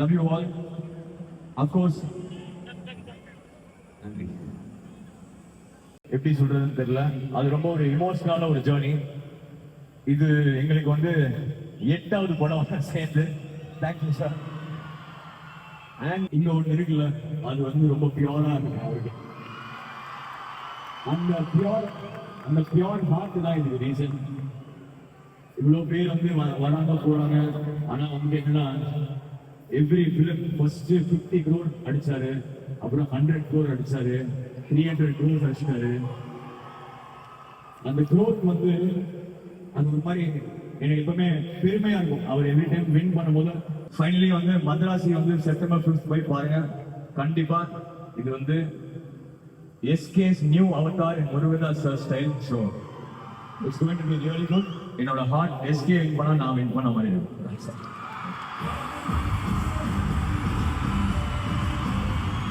Love you all of course நன்றி. எப்படி சொல்றதுன்னு தெரியல. அது ரொம்ப ஒரு இமோஷனலான ஒரு ஜேர்னி இது எங்களுக்கு வந்து எட்டாவது படம் சேர்ந்து. தேங்க்யூ சார் அண்ட் இங்க ஒன்று இருக்குல்ல அது வந்து ரொம்ப பியூரா இருக்கு அவருக்கு. அந்த பியூர் அந்த பியூர் ஹார்ட் தான் இதுக்கு ரீசன் இவ்வளோ பேர் வந்து வராங்க போறாங்க. ஆனா வந்து என்னன்னா every film first fifty crore அடிச்சாரு அப்புறம் ஹண்ட்ரட் க்ரோர் அடிச்சாரு த்ரீ ஹண்ட்ரட் க்ரோர் அடிச்சிட்டாரு. அந்த க்ரோத் வந்து அந்த ஒரு மாதிரி எனக்கு எப்பவுமே பெருமையா இருக்கும். அவர் எவ்ரி டைம் வின் பண்ணும்போது ஃபைனலி வந்து மதராசி வந்து செப்டம்பர் ஃபிஃப்த் போய் பாருங்க. கண்டிப்பா இது வந்து SK's new avatar in Murugadoss sir style show it's going to be really good என்னோட ஹார்ட் எஸ்கே வின் பண்ணா நான் வின் பண்ண மாதிரி இருக்கும்.